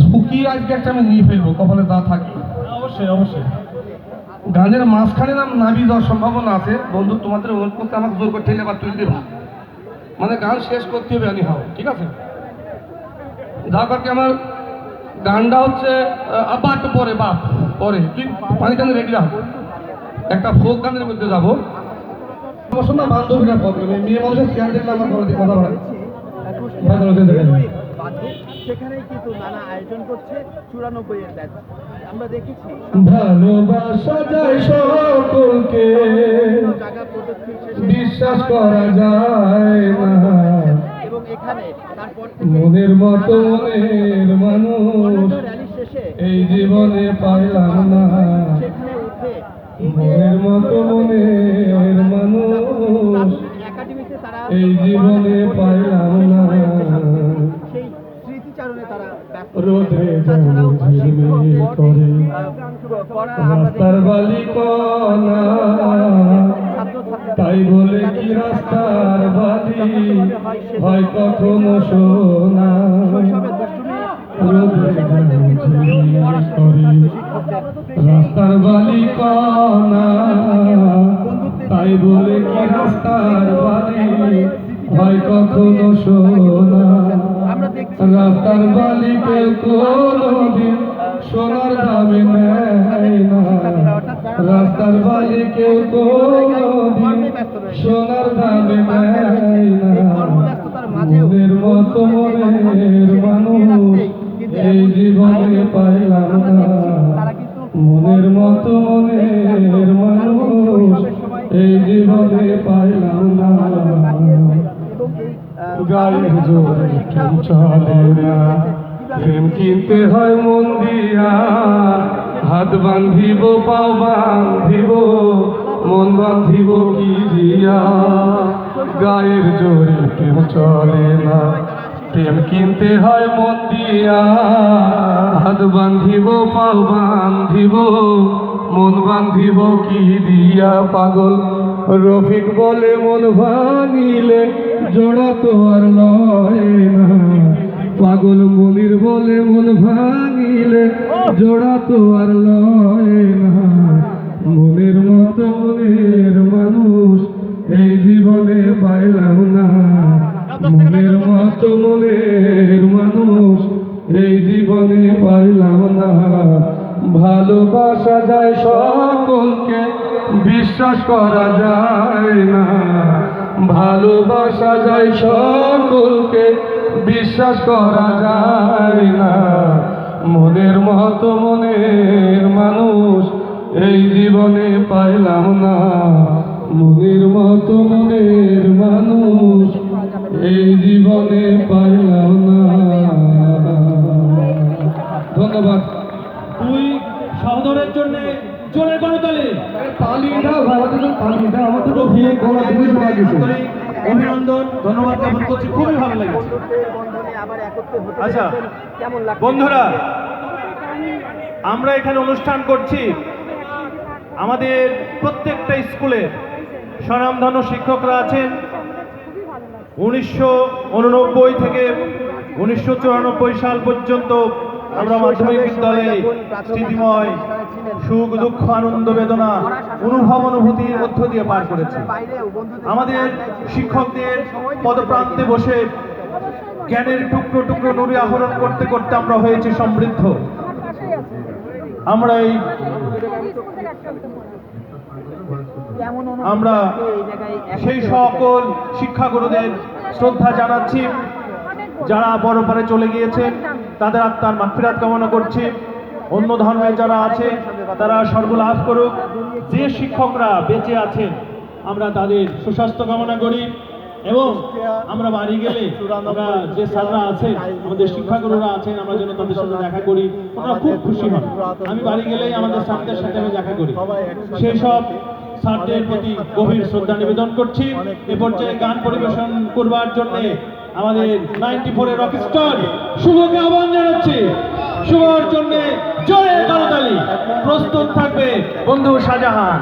ঝুঁকি আজকে একটা আমি নিয়ে ফেলব কপালে যা থাকি। অবশ্যই অবশ্যই। গানের মাঝখানে নাম নাবি যাওয়ার সম্ভাবনা আছে। বন্ধু তোমাদের অনুরোধ করতে আমাকে জোর করে ঠেলে বা তুই দেবা। মানে গান শেষ করতে হবে আনি হাও ঠিক আছে? যা করকে আমার গানটা হচ্ছে আব্বা একটু পরে বাপ পরে। তুই পানি টানে রেডি রাখ। একটা ফোক গানের মধ্যে যাব। সমস্যা না বান্ধবীরা প্রবলেম মেয়ে মানুষের খেয়াল দেখলে আমার কথা বলে। সেখানেই কিন্তু নানা আয়োজন করছে চুরানব্বই এর ব্যাচ। আমরা দেখেছি ভালোবাসা যায় সকলকে বিশ্বাস করা যায় না। এবং এখানে তারপর মনের মতো মনের মানুষ এই জীবনে পাইলাম না। মনের মতো মনের মানুষ এই জীবনে পাইলাম না। রাস্তার বালি কনা তাই বলে কি রাস্তার বালি? হয় ঝিলমিল করে। রাস্তার বালি কনা তাই বলে কি রাস্তার বালি? হয় কখনো দেখছি রাস্তার বালি কেউ কোনদিন সোনার দামে নেয় না। রাস্তার বালি কেউ কোনদিন সোনার দামে নেয় না। মনের মতো মনের মানুষ এই জীবনে পাইলাম না। মনের মতো মনের মানুষ এই জীবনে পাইলাম না। গায়ের জোরে প্রেম কিনতে হয় মন দিয়া, হাত বান্ধিব, পাও বান্ধিব, মন বান্ধিব কি দিয়া? গায়ের জোরে কেউ চলে না। প্রেম কিনতে হয় মন দিয়া, হাত বান্ধিব, পাও বান্ধিব, মন বান্ধিব কি দিয়া? পাগল রফিক বলে, মন ভাঙিলে জোড়া তো আর লয় না। পাগল মনির বলে মন ভাঙিলে, জোড়া তো আর লয় না। মনের মতো মনের মানুষ এই জীবনে পাইলাম না। মনের মতো মনের মানুষ এই জীবনে পাইলাম না। ভালোবাসা যায় সকলকে, বিশ্বাস করা যায় না। ভালোবাসা যায় সকলকে বিশ্বাস করা যায় না। মনের মতো মনের মানুষ এই জীবনে পাইলাম না। মনের মতো মনের মানুষ এই জীবনে পাইলাম না। ধন্যবাদ। তুই সহদরের জন্য জোরে করতালি পালিটা আমাদের পালিটা আমাদের তো বিয়ে করা খুবই শোনা গেছে অভিনন্দন, ধন্যবাদ জ্ঞাপন করছি, খুবই ভালো লেগেছে আচ্ছা। বন্ধুরা, আমরা এখানে অনুষ্ঠান করছি আমাদের প্রত্যেকটা স্কুলে স্বনামধন্য শিক্ষকরা আছেন উনিশশো উননব্বই থেকে উনিশশো চুরানব্বই সাল পর্যন্ত আমরা মাধ্যমিক বিদ্যালয়ে স্মৃতিময় সুখ, দুঃখ, আনন্দ, বেদনা, অনুভব, অনুভূতির মধ্য দিয়ে পার করেছি। আমাদের শিক্ষকদের পদপ্রান্তে বসে জ্ঞানের টুকরো টুকরো, নুরি আহরণ করতে করতে আমরা হয়েছি সমৃদ্ধ। আমরা এই আমরা সেই সকল শিক্ষাগুরুদের শ্রদ্ধা জানাচ্ছি, যারা পরপারে চলে গিয়েছে, তাদের আত্মার মাতৃরাত কামনা করছি। অন্য ধর্মের যারা আছে, তারা স্বর্গলাভ করুক। যে শিক্ষকরা বেঁচে আছেন, আমরা তাদের সুস্বাস্থ্য কামনা করি এবং আমরা বাড়ি গেলে আমরা যে স্যাররা আছেন, আমাদের শিক্ষাগুরুরা আছেন, আমরা যেন তাদের সঙ্গে দেখা করি আমরা খুব খুশি হন। আমি বাড়ি গেলেই আমাদের স্যারদের সাথে আমি দেখা করি। সেই সব স্যারদের প্রতি গভীর শ্রদ্ধা নিবেদন করছি। এ পর্যায়ে গান পরিবেশন করবার জন্য আমাদের নাইনটি ফোরের রকস্টার শুভকে আহ্বান জানাচ্ছি। শুভর জন্য জয় করতালি প্রস্তুত থাকবে বন্ধু শাহজাহান।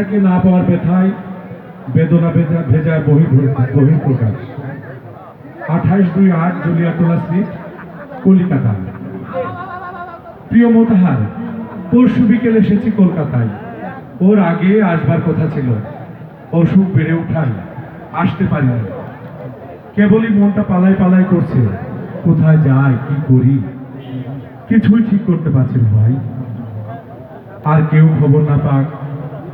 ফজিলাতুন্নেসাকে না পাওয়ার ব্যথায় বেদনা ভেজা ভেজায় বহি বহির প্রকাশ। আঠাইশ দুই আট জুলিয়াতুল্লাহ স্ট্রিট কলিকাতা প্রিয় মোতাহার, পরশু বিকেল এসেছি কলকাতায়। ওর আগে আসবার কথা ছিল। অসুখ বেড়ে উঠাই আসতে পারিনি। কেবলই মনটা পালাই পালাই করছে। কোথায় যাই কি করি? কিছুই ঠিক করতে পারছি ভাই। আর কেউ খবর না পাক।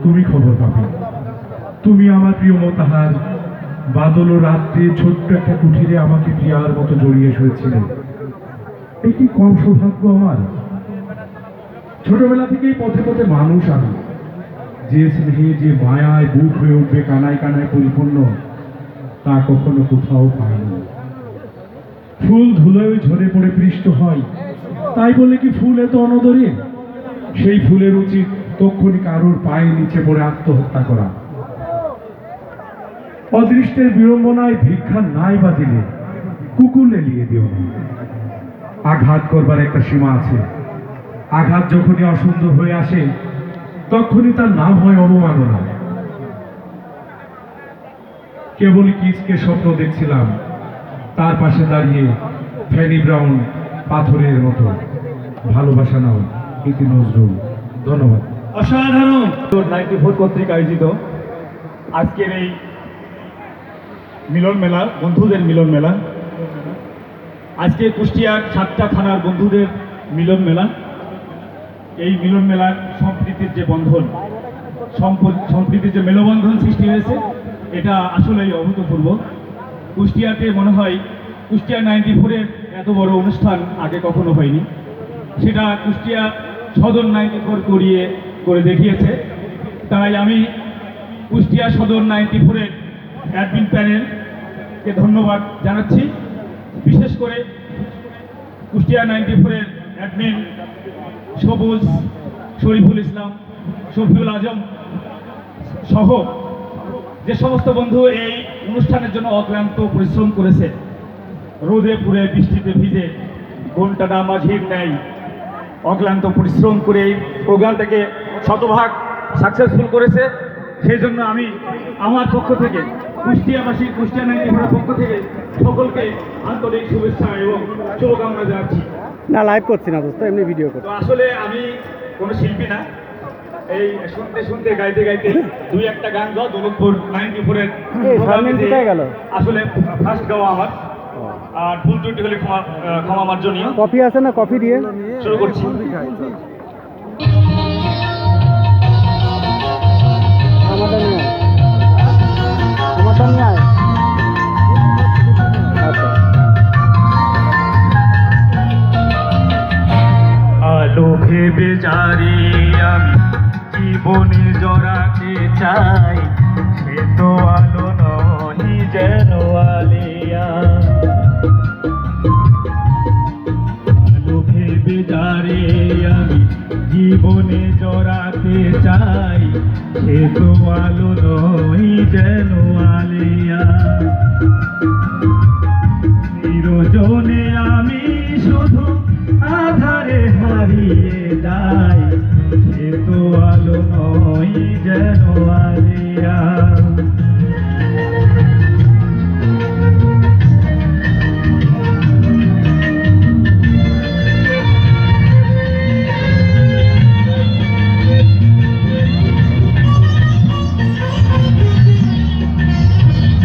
তুমি খবর পাবে। তুমি আমার প্রিয় মোতাহার, বাদল রাত্রে ছোট্ট একটা কুঠিরে আমাকে প্রিয়ার মতো জড়িয়ে শুয়েছিলে। কি কম সৌভাগ্য আমার? ছোটবেলা থেকেই পথে পথে মানুষ আমি। যে স্নেহে, যে মায়ায় বুক হয়ে উঠবে কানায় কানায় পরিপূর্ণ, তা কখনো কোথাও পাইনি। ফুল ধুলোয় ঝরে পড়ে পৃষ্ঠ হয়, তাই বলে কি ফুল এত অনদরে? সেই ফুলের উচিত তক্ষণি কারোর পায়ে নিচে পড়ে আত্মহত্যা করা। অদৃষ্টের বিড়ম্বনায় ভিক্ষা নাই বা দিলে কুকুর লেলিয়ে দিও না। আঘাত করবার একটা সীমা আছে। আঘাত যখনই অসুন্দর হয়ে আসে, তখনই তার নাম হয় অবমাননা কেবল কিসকে স্বপ্ন দেখছিলাম, তার পাশে দাঁড়িয়ে ফ্যানি ব্রাউন পাথরের মতো। ভালোবাসা নাও, ইতি নজরুল। ধন্যবাদ। অসাধারণ। নাইনটি ফোর কর্তৃক আয়োজিত আজকের এই মিলন মেলা, বন্ধুদের মিলন মেলা। আজকে কুষ্টিয়ার সাতটা থানার বন্ধুদের মিলন মেলা। এই মিলন মেলার সম্প্রীতির যে বন্ধন সম্প- সম্প্রীতির যে মেলবন্ধন সৃষ্টি হয়েছে, এটা আসলেই অভূতপূর্ব। কুষ্টিয়াতে মনে হয় কুষ্টিয়া নাইনটি ফোরের এত বড় অনুষ্ঠান আগে কখনো হয়নি। সেটা কুষ্টিয়া সদর নাইনটি ফোর করিয়ে করে দেখিয়েছে। তাই আমি কুষ্টিয়া সদর নাইনটি ফোরের অ্যাডমিন প্যানেলকে ধন্যবাদ জানাচ্ছি। বিশেষ করে কুষ্টিয়া নাইনটি ফোরের অ্যাডমিন সবুজ শরীফুল ইসলাম, শফিউল আজম সহ যে সমস্ত বন্ধু এই অনুষ্ঠানের জন্য অক্লান্ত পরিশ্রম করেছে। রোদে পুড়ে বৃষ্টিতে ভিজে ঘন্টাটা মাঝির নেয় অক্লান্ত পরিশ্রম করে এই প্রোগ্রামটাকে শতভাগ সাকসেসফুল করেছে। সেই জন্য আমি আমার পক্ষ থেকে কুষ্টিয়াবাসী কুষ্টিয়া নাইনটি পক্ষ থেকে সকলকে আন্তরিক শুভেচ্ছা এবং শুভকামনা জানাচ্ছি। না লাইভ করছি না দোস্ত এমনি ভিডিও করছি। তো আসলে আমি কোনো শিল্পী না। এই শুনতে শুনতে গাইতে গাইতে দুই একটা গান গাও দৌলতপুর নাইনটি ফোরের? আসলে ফার্স্ট গাওয়া আমার। আর ভুল ত্রুটি হলে ক্ষমা ক্ষমা মার্জনীয়। কফি আছে না কফি দিয়ে? শুরু করছি। আমাদের নিয়ে। নিয়ে আচ্ছা। আলো ভেবে যারে আমি জীবনে জড়াতে চাই সে তো আলো নই যেন আলিয়া।